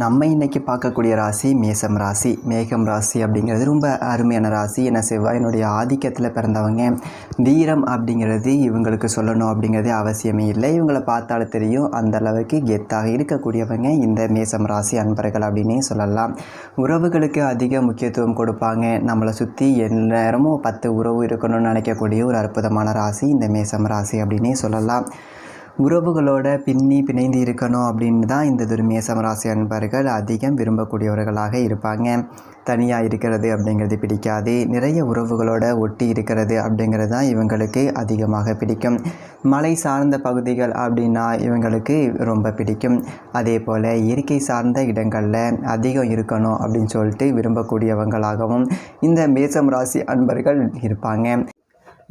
நம்ம இன்றைக்கி பார்க்கக்கூடிய ராசி மேசம் ராசி. மேகம் ராசி அப்படிங்கிறது ரொம்ப அருமையான ராசி. ஏன்னா செவ்வாயினுடைய ஆதிக்கத்தில் பிறந்தவங்க. தீரம் அப்படிங்கிறது இவங்களுக்கு சொல்லணும் அப்படிங்கிறது அவசியமே இல்லை. இவங்களை பார்த்தாலும் தெரியும் அந்த அளவுக்கு கெத்தாக இருக்கக்கூடியவங்க இந்த மேசம் ராசி அன்பர்கள் அப்படின்னே சொல்லலாம். உறவுகளுக்கு அதிக முக்கியத்துவம் கொடுப்பாங்க. நம்மளை சுற்றி எந்நேரமும் பத்து உறவு இருக்கணும்னு நினைக்கக்கூடிய ஒரு அற்புதமான ராசி இந்த மேசம் ராசி அப்படின்னே சொல்லலாம். உறவுகளோட பின்னி பிணைந்து இருக்கணும் அப்படின்னு தான் இந்த ஒரு மேசமராசி அன்பர்கள் அதிகம் விரும்பக்கூடியவர்களாக இருப்பாங்க. தனியாக இருக்கிறது அப்படிங்கிறது பிடிக்காது. நிறைய உறவுகளோட ஒட்டி இருக்கிறது அப்படிங்கிறது தான் இவங்களுக்கு அதிகமாக பிடிக்கும். மலை சார்ந்த பகுதிகள் அப்படின்னா இவங்களுக்கு ரொம்ப பிடிக்கும். அதே போல் இயற்கை சார்ந்த இடங்களில் அதிகம் இருக்கணும் அப்படின்னு சொல்லிட்டு விரும்பக்கூடியவங்களாகவும் இந்த மேசம் ராசி அன்பர்கள் இருப்பாங்க.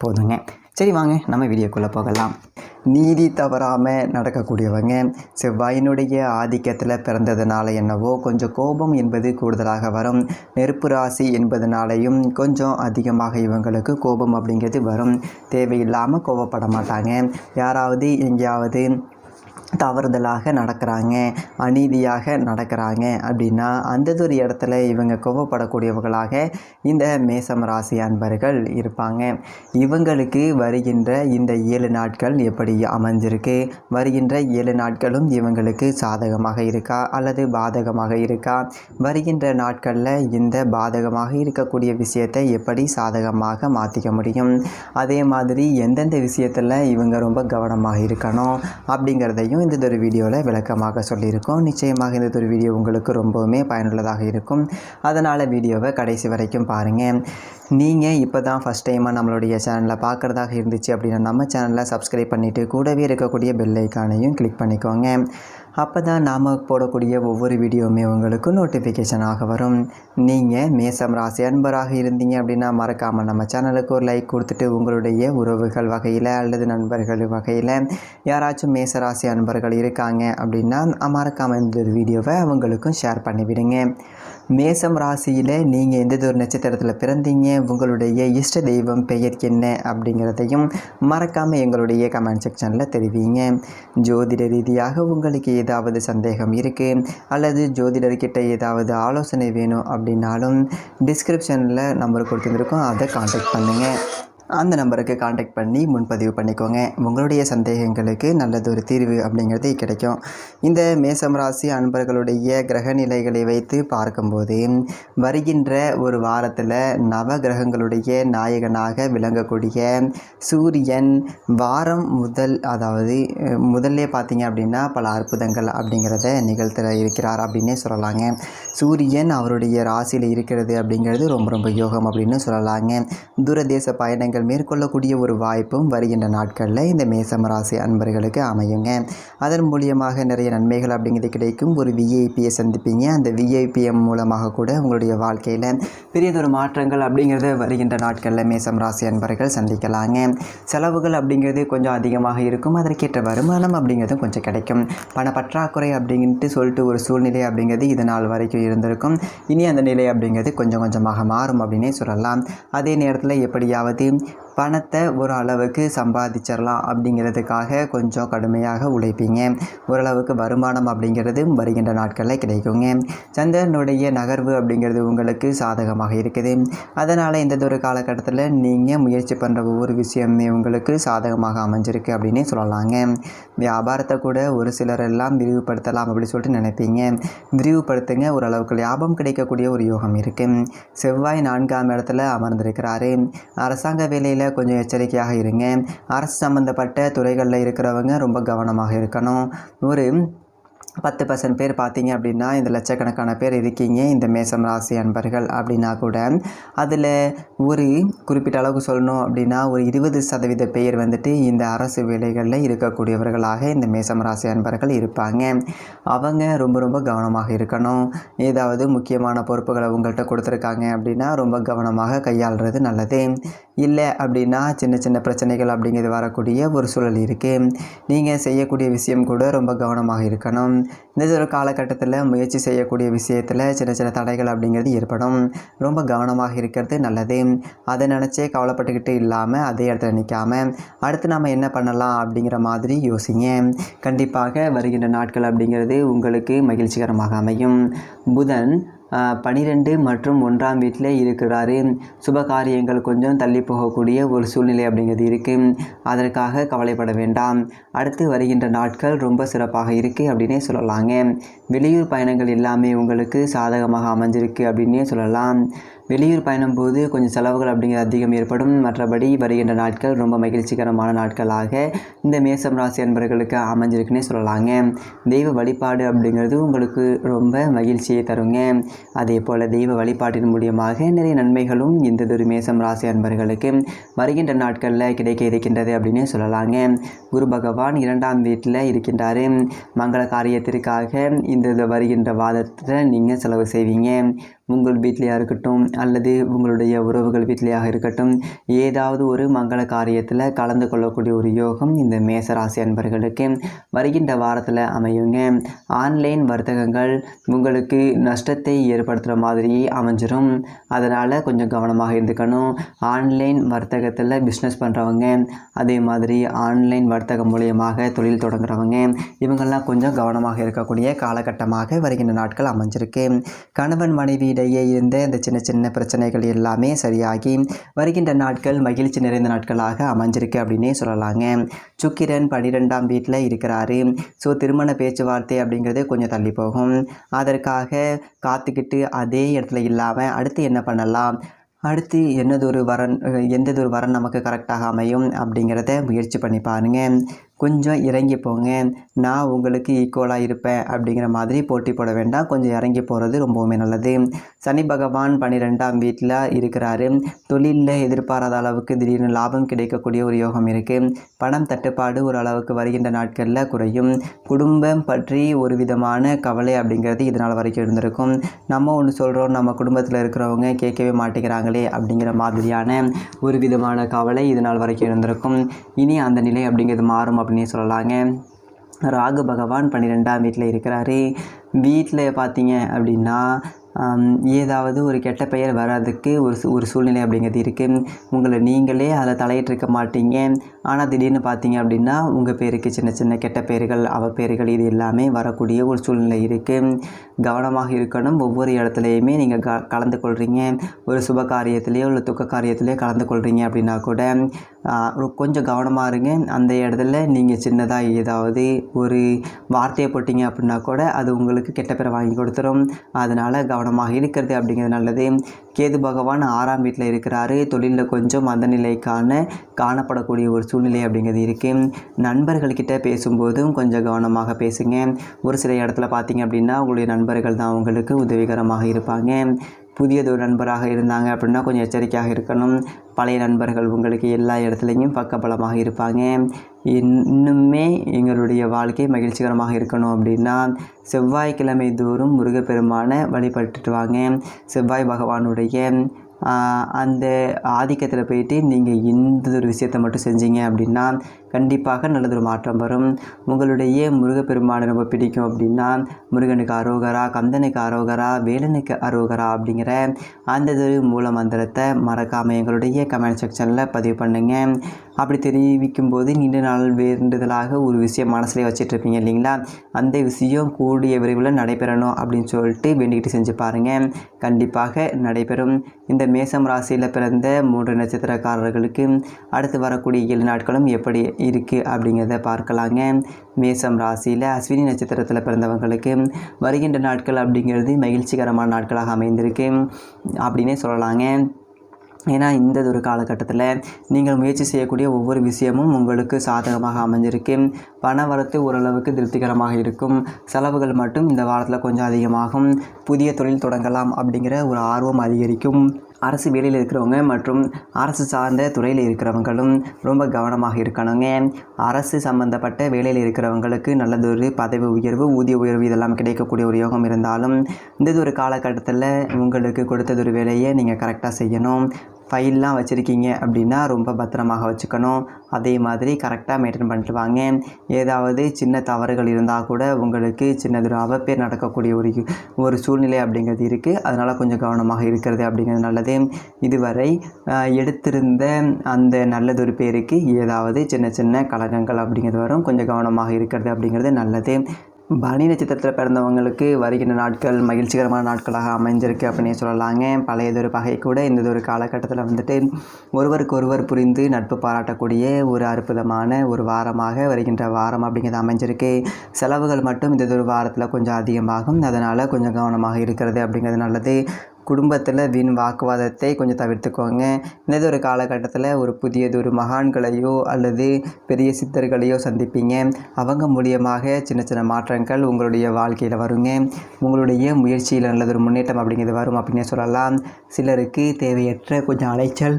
போதுங்க. சரி வாங்க நம்ம வீடியோக்குள்ளே போகலாம். நீதி தவறாமல் நடக்கக்கூடியவங்க செவ்வாயினுடைய ஆதிக்கத்தில் பிறந்ததுனால என்னவோ கொஞ்சம் கோபம் என்பது கூடுதலாக வரும். நெருப்பு ராசி என்பதனாலையும் கொஞ்சம் அதிகமாக இவங்களுக்கு கோபம் அப்படிங்கிறது வரும். தேவையில்லாமல் கோபப்பட மாட்டாங்க. யாராவது எங்கேயாவது தவறுதலாக நடக்கிறாங்க அநீதியாக நடக்கிறாங்க அப்படின்னா அந்ததொரு ஒரு இடத்துல இவங்க கோவப்படக்கூடியவர்களாக இந்த மேசம் ராசி அன்பர்கள் இருப்பாங்க. இவங்களுக்கு வருகின்ற இந்த ஏழு நாட்கள் எப்படி அமைஞ்சிருக்கு? வருகின்ற ஏழு நாட்களும் இவங்களுக்கு சாதகமாக இருக்கா? அல்லது பாதகமாக இருக்கா? வருகின்ற நாட்களில் இந்த பாதகமாக இருக்கக்கூடிய விஷயத்தை எப்படி சாதகமாக மாற்றிக்க முடியும்? அதே மாதிரி எந்தெந்த விஷயத்தில் இவங்க ரொம்ப கவனமாக இருக்கணும் அப்படிங்கிறதையும் இந்த ஒரு வீடியோவில் விளக்கமாக சொல்லியிருக்கோம். நிச்சயமாக இந்த ஒரு வீடியோ உங்களுக்கு ரொம்பவுமே பயனுள்ளதாக இருக்கும். அதனால் வீடியோவை கடைசி வரைக்கும் பாருங்கள் நீங்கள் இப்போ தான் ஃபஸ்ட் டைமாக நம்மளுடைய சேனலை பார்க்குறதாக இருந்துச்சு அப்படின்னா நம்ம சேனலை சப்ஸ்கிரைப் பண்ணிவிட்டு கூடவே இருக்கக்கூடிய பெல் ஐக்கானையும் கிளிக் பண்ணிக்கோங்க. அப்போ தான் நாம் போடக்கூடிய ஒவ்வொரு வீடியோவுமே உங்களுக்கு நோட்டிஃபிகேஷனாக வரும். நீங்கள் மேசம் ராசி அன்பராக இருந்தீங்க அப்படின்னா மறக்காமல் நம்ம சேனலுக்கு ஒரு லைக் கொடுத்துட்டு உங்களுடைய உறவுகள் வகையில் அல்லது நண்பர்கள் வகையில் யாராச்சும் மேச ராசி அன்பர்கள் இருக்காங்க அப்படின்னா மறக்காமல் இந்த ஒரு வீடியோவை அவங்களுக்கும் ஷேர் பண்ணிவிடுங்க. மேசம் ராசியில் நீங்கள் எந்த ஒரு நட்சத்திரத்தில் பிறந்தீங்க? உங்களுடைய இஷ்ட தெய்வம் பெயர் என்ன? அப்படிங்கிறதையும் மறக்காமல் எங்களுடைய கமெண்ட் செக்ஷனில் தெரிவிங்க. ஜோதிட ரீதியாக உங்களுக்கு ஏதாவது சந்தேகம் இருக்குது அல்லது ஜோதிடர்கிட்ட ஏதாவது ஆலோசனை வேணும் அப்படின்னாலும் டிஸ்கிரிப்ஷனில் நம்பர் கொடுத்துருக்கோம் அதை காண்டாக்ட் பண்ணுங்கள் அந்த நம்பருக்கு காண்டாக்ட் பண்ணி முன்பதிவு பண்ணிக்கோங்க. உங்களுடைய சந்தேகங்களுக்கு நல்லது ஒரு தீர்வு அப்படிங்கிறது கிடைக்கும். இந்த மேசம் ராசி அன்பர்களுடைய கிரக நிலைகளை வைத்து பார்க்கும்போது வருகின்ற ஒரு வாரத்தில் நவ கிரகங்களுடைய நாயகனாக விளங்கக்கூடிய சூரியன் வாரம் முதல் அதாவது முதல்ல முதல்லே பார்த்தீங்க அப்படின்னா பல அற்புதங்கள் அப்படிங்கிறத நிகழ்த்த இருக்கிறார் அப்படின்னே சொல்லலாங்க. சூரியன் அவருடைய ராசியில் இருக்கிறது அப்படிங்கிறது ரொம்ப ரொம்ப யோகம் அப்படின்னு சொல்லலாங்க. தூரதேச பயணங்கள் நீங்கள் மேற்கொள்ளக்கூடிய ஒரு வாய்ப்பும் வருகின்ற நாட்களில் இந்த மேசம் ராசி அன்பர்களுக்கு அமையுங்க. அதன் மூலியமாக நிறைய நன்மைகள் அப்படிங்கிறது கிடைக்கும். ஒரு விஐபியை சந்திப்பீங்க. அந்த விஐபிஎம் மூலமாக கூட உங்களுடைய வாழ்க்கையில் பெரியதொரு மாற்றங்கள் அப்படிங்கிறத வருகின்ற நாட்களில் மேசம் ராசி அன்பர்கள் சந்திக்கலாங்க. செலவுகள் அப்படிங்கிறது கொஞ்சம் அதிகமாக இருக்கும். அதற்கேற்ற வருமானம் அப்படிங்கிறதும் கொஞ்சம் கிடைக்கும். பண பற்றாக்குறை அப்படின்ட்டு சொல்லிட்டு ஒரு சூழ்நிலை அப்படிங்கிறது இது நாள் வரைக்கும் இருந்திருக்கும். இனி அந்த நிலை அப்படிங்கிறது கொஞ்சம் கொஞ்சமாக மாறும் அப்படின்னே சொல்லலாம். அதே நேரத்தில் எப்படியாவது பணத்தை ஒரு அளவுக்கு சம்பாதிச்சிடலாம் அப்படிங்கிறதுக்காக கொஞ்சம் கடுமையாக உழைப்பீங்க. ஓரளவுக்கு வருமானம் அப்படிங்கிறது வருகின்ற நாட்களில் கிடைக்குங்க. சந்திரனுடைய நகர்வு அப்படிங்கிறது உங்களுக்கு சாதகமாக இருக்குது. அதனால் இந்த ஒரு காலகட்டத்தில் நீங்கள் முயற்சி பண்ணுற ஒவ்வொரு விஷயமே உங்களுக்கு சாதகமாக அமைஞ்சிருக்கு அப்படின்னே சொல்லலாங்க. வியாபாரத்தை கூட ஒரு சிலர் எல்லாம் விரிவுபடுத்தலாம் அப்படின்னு சொல்லிட்டு நினைப்பீங்க. விரிவுபடுத்துங்க. ஓரளவுக்கு லாபம் கிடைக்கக்கூடிய ஒரு யோகம் இருக்குது செவ்வாய் நான்காம் இடத்துல அமர்ந்திருக்கிறாரு. அரசாங்க வேலையில் கொஞ்சம் எச்சரிக்கையாக இருங்க. அரசு சம்மந்தப்பட்ட துறைகளில் இருக்கிறவங்க ரொம்ப கவனமாக இருக்கணும். ஒரு பத்து பர்சன்ட் பேர் பார்த்தீங்க அப்படின்னா இந்த லட்சக்கணக்கான பேர் இருக்கீங்க இந்த மேசம் ராசி அன்பர்கள் அப்படின்னா கூட அதில் ஒரு குறிப்பிட்ட அளவுக்கு சொல்லணும் அப்படின்னா ஒரு இருபது சதவீத பேர் வந்துட்டு இந்த அரசு வேலைகளில் இருக்கக்கூடியவர்களாக இந்த மேசம் ராசி அன்பர்கள் இருப்பாங்க. அவங்க ரொம்ப ரொம்ப கவனமாக இருக்கணும். ஏதாவது முக்கியமான பொறுப்புகளை உங்கள்கிட்ட கொடுத்துருக்காங்க அப்படின்னா ரொம்ப கவனமாக கையாளுறது நல்லது. இல்லை அப்படின்னா சின்ன சின்ன பிரச்சனைகள் அப்படிங்கிறது வரக்கூடிய ஒரு சூழல் இருக்குது நீங்கள் செய்யக்கூடிய விஷயம் கூட ரொம்ப கவனமாக இருக்கணும். இந்த ஒரு காலகட்டத்தில் முயற்சி செய்யக்கூடிய விஷயத்தில் சின்ன சின்ன தடைகள் அப்படிங்கிறது ஏற்படும். ரொம்ப கவனமாக இருக்கிறது நல்லது. அதை நினச்சே கவலைப்பட்டுக்கிட்டு இல்லாமல் அதே இடத்துல நிற்காம அடுத்து நம்ம என்ன பண்ணலாம் அப்படிங்கிற மாதிரி யோசிங்க. கண்டிப்பாக வருகின்ற நாட்கள் அப்படிங்கிறது உங்களுக்கு மகிழ்ச்சிகரமாக அமையும். புதன் பனிரெண்டு மற்றும் ஒன்றாம் வீட்டில் இருக்கிறாரு. சுப காரியங்கள் கொஞ்சம் தள்ளி போகக்கூடிய ஒரு சூழ்நிலை அப்படிங்கிறது இருக்குது அதற்காக கவலைப்பட வேண்டாம். அடுத்து வருகின்ற நாட்கள் ரொம்ப சிறப்பாக இருக்குது அப்படின்னே சொல்லலாங்க. வெளியூர் பயணங்கள் எல்லாமே உங்களுக்கு சாதகமாக அமைஞ்சிருக்கு அப்படின்னே சொல்லலாம். வெளியூர் பயணம் போது கொஞ்சம் செலவுகள் அப்படிங்கிறது அதிகம் ஏற்படும். மற்றபடி வருகின்ற நாட்கள் ரொம்ப மகிழ்ச்சிகரமான நாட்களாக இந்த மேசம் ராசி அன்பர்களுக்கு அமைஞ்சிருக்குன்னே சொல்லலாங்க. தெய்வ வழிபாடு அப்படிங்கிறது உங்களுக்கு ரொம்ப மகிழ்ச்சியை தருங்க. அதே போல் தெய்வ வழிபாட்டின் மூலியமாக நிறைய நன்மைகளும் இந்த ஒரு மேசம் ராசி அன்பர்களுக்கு வருகின்ற நாட்களில் கிடைக்க இருக்கின்றது அப்படின்னே சொல்லலாங்க. குரு பகவான் இரண்டாம் வீட்டில் இருக்கின்றார். மங்கள காரியத்திற்காக இந்த வருகின்ற வாதத்தில் நீங்கள் செலவு செய்வீங்க. உங்கள் வீட்டிலையாக இருக்கட்டும் அல்லது உங்களுடைய உறவுகள் வீட்டிலையாக இருக்கட்டும் ஏதாவது ஒரு மங்கள காரியத்தில் கலந்து கொள்ளக்கூடிய ஒரு யோகம் இந்த மேசராசி அன்பர்களுக்கு வருகின்ற வாரத்தில் அமையுங்க. ஆன்லைன் வர்த்தகங்கள் உங்களுக்கு நஷ்டத்தை ஏற்படுத்துகிற மாதிரி அமைஞ்சிரும். அதனால் கொஞ்சம் கவனமாக இருந்துக்கணும். ஆன்லைன் வர்த்தகத்தில் பிஸ்னஸ் பண்ணுறவங்க அதே மாதிரி ஆன்லைன் வர்த்தகம் மூலியமாக தொழில் தொடங்குறவங்க இவங்கெல்லாம் கொஞ்சம் கவனமாக இருக்கக்கூடிய காலகட்டமாக வருகின்ற நாட்கள் அமைஞ்சிருக்கு. கணவன் மனைவி இடையே இருந்த இந்த சின்ன சின்ன பிரச்சனைகள் எல்லாமே சரியாகி வருகின்ற நாட்கள் மகிழ்ச்சி நிறைந்த நாட்களாக அமைஞ்சிருக்கு அப்படின்னே சொல்லலாங்க. சுக்கிரன் பன்னிரெண்டாம் வீட்டில் இருக்கிறாரு. ஸோ திருமண பேச்சுவார்த்தை அப்படிங்கிறது கொஞ்சம் தள்ளி போகும். அதற்காக காத்துக்கிட்டு அதே இடத்துல இல்லாமல் அடுத்து என்ன பண்ணலாம்? அடுத்து என்னதொரு வரன் எந்ததொரு வரன் நமக்கு கரெக்டாக அமையும் அப்படிங்கிறத முயற்சி பண்ணி பாருங்கள் கொஞ்சம் இறங்கி போங்க. நான் உங்களுக்கு ஈக்குவலாக இருப்பேன் அப்படிங்கிற மாதிரி போட்டி போட வேண்டாம். கொஞ்சம் இறங்கி போகிறது ரொம்பவுமே நல்லது. சனி பகவான் பன்னிரெண்டாம் வீட்டில் இருக்கிறாரு. தொழிலில் எதிர்பாராத அளவுக்கு திடீர்னு லாபம் கிடைக்கக்கூடிய ஒரு யோகம் இருக்குது பணம் தட்டுப்பாடு ஒரு அளவுக்கு வருகின்ற நாட்களில் குறையும். குடும்பம் பற்றி ஒரு விதமான கவலை அப்படிங்கிறது இதனால் வரைக்கும் இருந்திருக்கும். நம்ம ஒன்று சொல்கிறோம் நம்ம குடும்பத்தில் இருக்கிறவங்க கேட்கவே மாட்டேங்கிறாங்களே அப்படிங்கிற மாதிரியான ஒரு விதமான கவலை இதனால் வரைக்கும் இருந்திருக்கும். இனி அந்த நிலை அப்படிங்கிறது மாறும் அப்படின்னே சொல்லலாங்க. ராகு பகவான் பன்னிரெண்டாம் வீட்டில் இருக்கிறாரு. வீட்டில் பார்த்தீங்க அப்படின்னா ஏதாவது ஒரு கெட்ட பெயர் வராதுக்கு ஒரு ஒரு சூழ்நிலை அப்படிங்கிறது இருக்குது உங்களை நீங்களே அதில் தலையிட்டிருக்க மாட்டீங்க. ஆனால் திடீர்னு பார்த்தீங்க அப்படின்னா உங்கள் பேருக்கு சின்ன சின்ன கெட்ட பேர்கள் அவ பேர்கள் இது எல்லாமே வரக்கூடிய ஒரு சூழ்நிலை இருக்குது கவனமாக இருக்கணும். ஒவ்வொரு இடத்துலையுமே நீங்கள் க கலந்து கொள்கிறீங்க ஒரு சுப காரியத்திலேயோ இல்லை துக்க காரியத்திலேயோ கலந்து கொள்கிறீங்க அப்படின்னா கூட கொஞ்சம் கவனமாக இருங்க. அந்த இடத்துல நீங்கள் சின்னதாக ஏதாவது ஒரு வார்த்தையை போட்டிங்க அப்படின்னா கூட அது உங்களுக்கு கெட்ட பேரை வாங்கி கொடுத்துரும். அதனால் கவனமாக இருக்கிறது அப்படிங்கிறது நல்லது. கேது பகவான் ஆறாம் வீட்டில் இருக்கிறாரு. தொழிலில் கொஞ்சம் அந்த நிலைக்கான காணப்படக்கூடிய ஒரு சூழ்நிலை அப்படிங்கிறது இருக்குது நண்பர்கள்கிட்ட பேசும்போதும் கொஞ்சம் கவனமாக பேசுங்க. ஒரு சில இடத்துல பார்த்தீங்க அப்படின்னா உங்களுடைய நண்பர்கள் தான் உங்களுக்கு உதவிகரமாக இருப்பாங்க. புதியதொரு நண்பராக இருந்தாங்க அப்படின்னா கொஞ்சம் எச்சரிக்கையாக இருக்கணும். பழைய நண்பர்கள் உங்களுக்கு எல்லா இடத்துலையும் பக்கபலமாக இருப்பாங்க. இன்னுமே எங்களுடைய வாழ்க்கை மகிழ்ச்சிகரமாக இருக்கணும் அப்படின்னா செவ்வாய்க்கிழமை தோறும் முருகப்பெருமானை வழிபட்டுட்டு வாங்க. செவ்வாய் பகவானுடைய அந்த ஆதிக்கத்தில் போயிட்டு நீங்கள் இந்த ஒரு விஷயத்தை மட்டும் செஞ்சீங்க அப்படின்னா கண்டிப்பாக நல்லதொரு மாற்றம் வரும். உங்களுடைய முருகப்பெருமானை ரொம்ப பிடிக்கும் அப்படின்னா முருகனுக்கு அரோகரா கந்தனுக்கு அரோகரா வேலனுக்கு அரோகரா அப்படிங்கிற அந்த ஒரு மூல மந்திரத்தை மறக்காமல் எங்களுடைய கமெண்ட் செக்ஷனில் பதிவு பண்ணுங்கள் அப்படி தெரிவிக்கும் போது நீண்ட நாள் வேண்டுதலாக ஒரு விஷயம் மனசில் வச்சிட்ருப்பீங்க இல்லைங்களா? அந்த விஷயம் கூடிய விரைவில் நடைபெறணும் அப்படின்னு சொல்லிட்டு வேண்டிக்கிட்டு செஞ்சு பாருங்கள் கண்டிப்பாக நடைபெறும். இந்த மேசம் ராசியில் பிறந்த மூன்று நட்சத்திரக்காரர்களுக்கு அடுத்து வரக்கூடிய ஏழு நாட்களும் எப்படி இருக்குது அப்படிங்கிறத பார்க்கலாங்க. மேசம் ராசியில் அஸ்வினி நட்சத்திரத்தில் பிறந்தவங்களுக்கு வருகின்ற நாட்கள் அப்படிங்கிறது மகிழ்ச்சிகரமான நாட்களாக அமைந்திருக்கு அப்படின்னே சொல்லலாங்க. ஏன்னா இந்த ஒரு காலகட்டத்தில் நீங்கள் முயற்சி செய்யக்கூடிய ஒவ்வொரு விஷயமும் உங்களுக்கு சாதகமாக அமைஞ்சிருக்கு. பண வரத்து ஓரளவுக்கு திருப்திகரமாக இருக்கும். செலவுகள் மட்டும் இந்த வாரத்தில் கொஞ்சம் அதிகமாகும். புதிய தொழில் தொடங்கலாம் அப்படிங்கிற ஒரு ஆர்வம் அதிகரிக்கும். அரசு வேலையில் இருக்கிறவங்க மற்றும் அரசு சார்ந்த துறையில் இருக்கிறவங்களும் ரொம்ப கவனமாக இருக்கணுங்க. அரசு சம்மந்தப்பட்ட வேலையில் இருக்கிறவங்களுக்கு நல்லதொரு பதவி உயர்வு ஊதிய உயர்வு இதெல்லாம் கிடைக்கக்கூடிய ஒரு யோகம் இருந்தாலும் இந்த ஒரு காலகட்டத்தில் உங்களுக்கு கொடுத்ததொரு வேலையை நீங்கள் கரெக்டாக செய்யணும். ஃபைல்லாம் வச்சுருக்கீங்க அப்படின்னா ரொம்ப பத்திரமாக வச்சுக்கணும். அதே மாதிரி கரெக்டாக மெயின்டைன் பண்ணிட்டு வாங்க. ஏதாவது சின்ன தவறுகள் இருந்தால் கூட உங்களுக்கு சின்னதொரு அவப்பேர் நடக்கக்கூடிய ஒரு ஒரு சூழ்நிலை அப்படிங்கிறது இருக்குது அதனால் கொஞ்சம் கவனமாக இருக்கிறது அப்படிங்கிறது நல்லது. இதுவரை எடுத்திருந்த அந்த நல்லதொரு பேருக்கு ஏதாவது சின்ன சின்ன கழகங்கள் அப்படிங்கிறது வரும். கொஞ்சம் கவனமாக இருக்கிறது அப்படிங்கிறது நல்லது. பனி நட்சத்திரத்தில் பிறந்தவங்களுக்கு வருகின்ற நாட்கள் மகிழ்ச்சிகரமான நாட்களாக அமைஞ்சிருக்கு அப்படின்னு சொல்லலாங்க. பழையதொரு பகை கூட இந்த ஒரு காலகட்டத்தில் வந்துட்டு ஒருவருக்கு ஒருவர் புரிந்து நட்பு பாராட்டக்கூடிய ஒரு அற்புதமான ஒரு வாரமாக வருகின்ற வாரம் அப்படிங்கிறது அமைஞ்சிருக்கு. செலவுகள் மட்டும் இந்த ஒரு வாரத்தில் கொஞ்சம் அதிகமாகும். அதனால் கொஞ்சம் கவனமாக இருக்கிறது அப்படிங்கிறது நல்லது. குடும்பத்தில் வீண் வாக்குவாதத்தை கொஞ்சம் தவிர்த்துக்கோங்க. இன்னது ஒரு காலகட்டத்தில் ஒரு புதியதொரு மகான்களையோ அல்லது பெரிய சித்தர்களையோ சந்திப்பீங்க. அவங்க மூலியமாக சின்ன சின்ன மாற்றங்கள் உங்களுடைய வாழ்க்கையில் வருங்க. உங்களுடைய முயற்சியில் நல்லதொரு முன்னேற்றம் அப்படிங்கிறது வரும் அப்படின்னு சொல்லலாம். சிலருக்கு தேவையற்ற கொஞ்சம் அலைச்சல்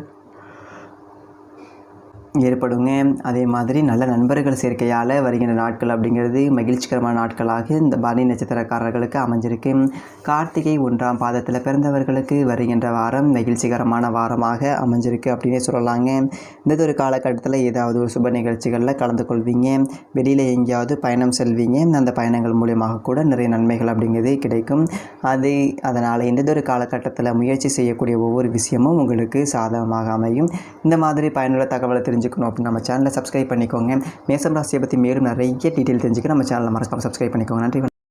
ஏற்படுங்க. அதே மாதிரி நல்ல நண்பர்கள் சேர்க்கையால் வருகின்ற நாட்கள் அப்படிங்கிறது மகிழ்ச்சிகரமான நாட்களாக இந்த பரணி நட்சத்திரக்காரர்களுக்கு அமைஞ்சிருக்கு. கார்த்திகை ஒன்றாம் பாதத்தில் பிறந்தவர்களுக்கு வருகின்ற வாரம் மகிழ்ச்சிகரமான வாரமாக அமைஞ்சிருக்கு அப்படின்னே சொல்லலாங்க. இந்த ஒரு காலகட்டத்தில் ஏதாவது ஒரு சுப நிகழ்ச்சிகளில் கலந்து கொள்வீங்க. வெளியில் எங்கேயாவது பயணம் செல்வீங்க. அந்த பயணங்கள் மூலியமாக கூட நிறைய நன்மைகள் அப்படிங்கிறது கிடைக்கும். அது அதனால் இந்த ஒரு காலகட்டத்தில் முயற்சி செய்யக்கூடிய ஒவ்வொரு விஷயமும் உங்களுக்கு சாதகமாக அமையும். இந்த மாதிரி பயனுள்ள தகவலை தெரிஞ்சு தெரிஞ்சுக்கணும் அப்படின்னு நம்ம சேனலை சப்ஸ்கிரைப் பண்ணிக்கோங்க. மேசம் ராசியை பற்றி மேலும் நிறைய டீட்டெயில் தெரிஞ்சுக்க நம்ம சேனலை மறக்காமல் சப்ஸ்கிரைப் பண்ணிக்கோங்க. நன்றி